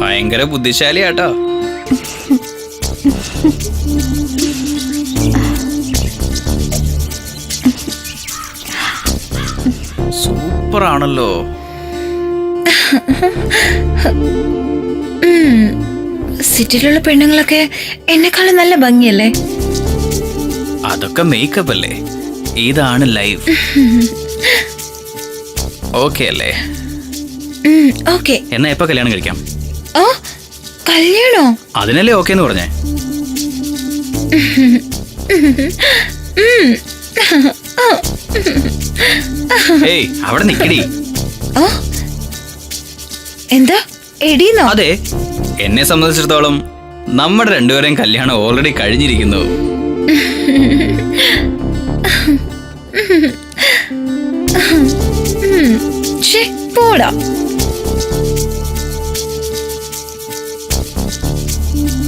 ഭയങ്കര ബുദ്ധിശാലിയാട്ടോ. സൂപ്പറാണല്ലോ. സിറ്റിയിലുള്ള പെണ്ണുങ്ങളൊക്കെ എന്നെക്കാളും നല്ല ഭംഗിയല്ലേ? അതൊക്കെ മേക്കപ്പ് അല്ലേ? ഇതാണ് ലൈഫ് ഓക്കെ അല്ലേ? ഓക്കെ എന്നാ എപ്പോ കല്യാണം കഴിക്കാം. ഓ കല്യാണോ? അതിനല്ലേ ഓക്കെ എന്ന് പറഞ്ഞേ? ഏയ് അവിടെ നിക്കടി. ഓ എന്താ? എടീന്നോ? അതെ എന്നെ സംബന്ധിച്ചിടത്തോളം നമ്മുടെ രണ്ടുപേരെയും കല്യാണം ഓൾറെഡി കഴിഞ്ഞിരിക്കുന്നു. ശ്ശേ, പോടാ.